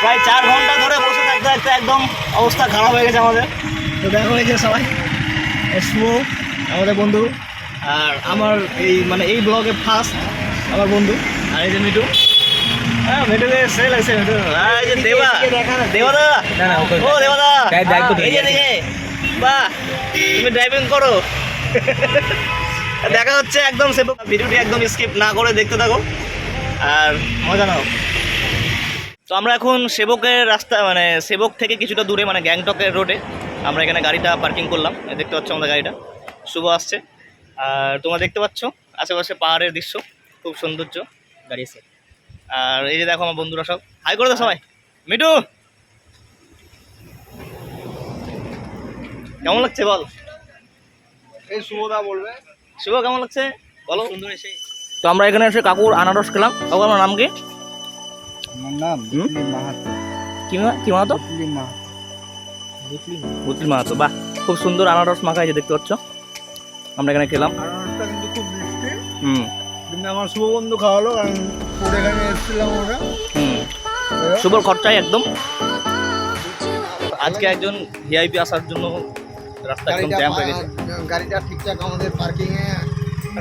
প্রায় চার ঘণ্টা ধরে বসে থাকতে থাকতে একদম অবস্থা খারাপ হয়ে গেছে আমাদের। তো দেখো এই যে সবাই শুভ আমাদের বন্ধু আর আমার এই মানে এই ব্লগে ফার্স্ট আমার বন্ধু আর এই যে মিটু হ্যাঁ ড্রাইভ- ড্রাইভ করতে এই যে দেখে বাহ তুমি ড্রাইভিং করো। দেখা হচ্ছে একদম সে ভিডিওটি একদম স্কিপ না করে দেখতে থাকো। আর মজা নাও। তো আমরা এখন সেবকের রাস্তা মানে সেবক থেকে কিছুটা দূরে মানে গ্যাংটকের রোডে আমরা এখানে গাড়িটা পার্কিং করলাম। দেখতে পাচ্ছ আমাদের গাড়িটা। শুভ আসছে। আর তোমরা দেখতে পাচ্ছ আশেপাশে পাহাড়ের দৃশ্য খুব সৌন্দর্য। গাড়ি এসে আর এই যে দেখো আমার বন্ধুরা সব। হাই করে দাও সবাই। মিটু কেমন লাগছে বল? এই শুভদা বলবে। শুভ কেমন লাগছে? বলো। সুন্দর এসে তো আমরা এখানে এসে কাকুর আনারস খেলাম। কাকু আমার নাম কি? আমার নাম হুম? মাহাতো। কি কি মাহাতো? বুতলি মাহাতো। বুতলি বুতলি মাহাতো বাহ। খুব সুন্দর আনারস মাখা যে দেখতে পাচ্ছ? আমরা এখানে খেলাম। আনারসটা কিন্তু খুব মিষ্টি। হুম। কিন্তু আমার শুভ বন্ধু খাওয়ালো কারণ ওর এখানে এসেছিলাম ওরা হুম। শুভর খরচাই একদম। আজকে একজন ভিআইপি আসার জন্য রাস্তা একদম জ্যাম হয়ে গেছে। গাড়িটা ঠিকঠাক আমাদের পার্কিং এ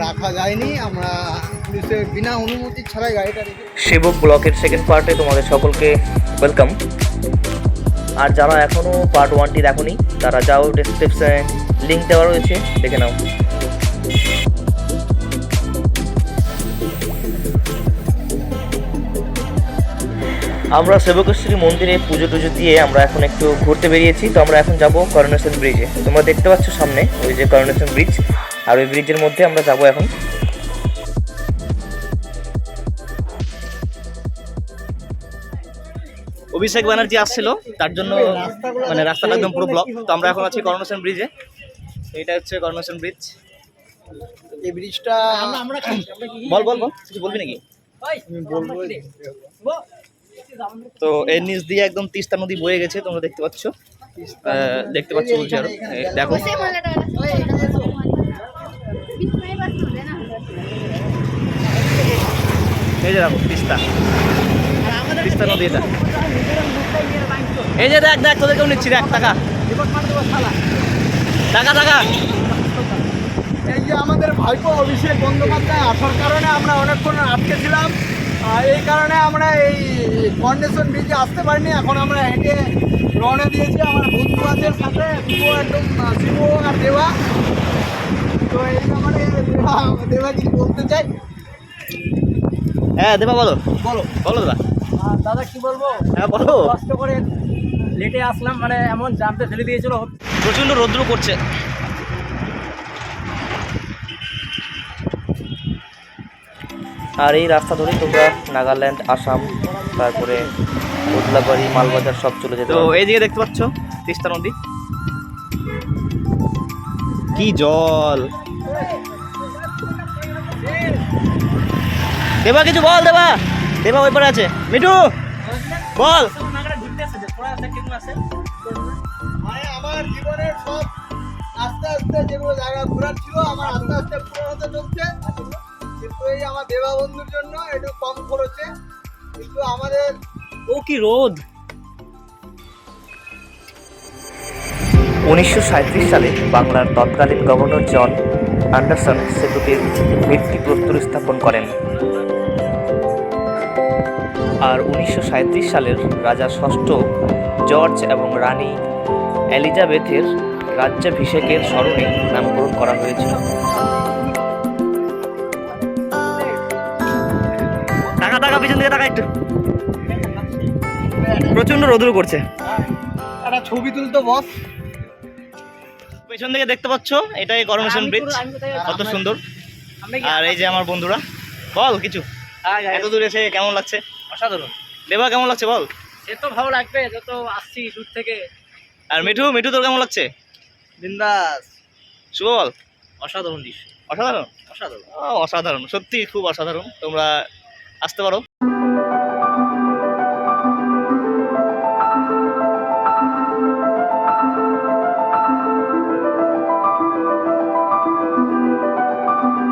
রাখা যায়নি, আমরা পুলিশের বিনা অনুমতি ছাড়াই গাড়িটা সেবক ব্লকের সেকেন্ড পার্টে তোমাদের সকলকে ওয়েলকাম আর যারা এখনও পার্ট ওয়ানটি দেখোনি, তারা যাও ডিসক্রিপশনে লিঙ্ক দেওয়া রয়েছে, দেখে নাও। আমরা সেবকেশ্বরী মন্দিরে পুজো টুজো দিয়ে আমরা এখন একটু ঘুরতে বেরিয়েছি, তো আমরা এখন যাব করোনেশন ব্রিজে তোমরা দেখতে পাচ্ছ সামনে, ওই যে করোনেশন ব্রিজ আর ওই ব্রিজের মধ্যে আমরা যাব এখন। অভিষেক ব্যানার্জি আসছিল তার জন্য মানে রাস্তাটা একদম পুরো ব্লক তো আমরা এখন আছি করোনেশন ব্রিজে এইটা হচ্ছে করোনেশন ব্রিজ এই ব্রিজটা বল বল বল কিছু বলবি নাকি? আমি বলব যে- তো এর নিচ দিয়ে একদম তিস্তা নদী বয়ে গেছে তোমরা দেখতে পাচ্ছ। আহ, দেখতে পাচ্ছ বলছি আরও দেখো। এই যে দেখো তিস্তা তিস্তা নদী এটা এই যে দেখ দেখ, তোদেরকেও নিচ্ছি, দেখ, টাকা। টাকা টাকা। এই যে আমাদের ভাইপো অভিষেক বন্দ্যোপাধ্যায়, আসার কারণে আমরা অনেকক্ষণ আটকে ছিলাম। এই কারণে আমরা এই কন্ডিশন ব্রিজে আসতে পারিনি, এখন আমরা হেঁটে রওনা দিয়েছি আমার বন্ধু আছে সাথে একদম শিব আর দেওয়া তো এই ব্যাপারে দেবা দেবা কিছু বলতে চাই। হ্যাঁ দেবা বলো। বলো। বলো দাদা দাদা কি বলব? হ্যাঁ বলো। কষ্ট করে লেটে আসলাম মানে এমন জানতে ফেলে দিয়েছিল। প্রচণ্ড রৌদ্র করছে আর এই রাস্তা ধরেই তোমরা নাগাল্যান্ড আসাম তারপরে কোদলাবাড়ি মালবাজার সব চলে যেতে তো পারবে। এইদিকে দেখতে পাচ্ছ তিস্তা নদী। কি জল! দেবা কিছু বল দেবা। দেবা ওই পারে আছে। মিঠু বল। মানে আমার জীবনের সব আস্তে আস্তে যেগুলো জায়গা ঘোরার ছিল আমার আস্তে আস্তে পুরো হতে চলছে। কিন্তু এই আমার দেবা বন্ধুর জন্য একটু কম খরচে কিন্তু আমাদের ও কি রোদ? উনিশশো সাঁইত্রিশ সালে বাংলার তৎকালীন গভর্নর জন আন্ডারসন সেতুটির ভিত্তি প্রস্তর স্থাপন করেন। আর উনিশশো সাঁইত্রিশ সালের রাজা ষষ্ঠ জর্জ এবং রানী এলিজাবেথের রাজ্যাভিষেকের স্মরণে নামকরণ করা হয়েছিল। টাকা টাকা পিছন দিকে টাকা একটু। প্রচণ্ড রোদুর করছে। একটা ছবি তুলতো বস। পেছন দিকে দেখতে পাচ্ছ এটাই করোনেশন ব্রিজ কত সুন্দর। আর এই যে আমার বন্ধুরা বল কিছু। এত দূর এসে কেমন লাগছে? অসাধারণ। দেবা কেমন লাগছে বল? সে তো ভালো লাগবে যত আসছি দূর থেকে। আর মিঠু মিঠু তোর কেমন লাগছে? বিন্দাস। শুভ বল। অসাধারণ দৃশ্য। অসাধারণ? অসাধারণ। ও, অসাধারণ। সত্যি খুব অসাধারণ। তোমরা আসতে পারো।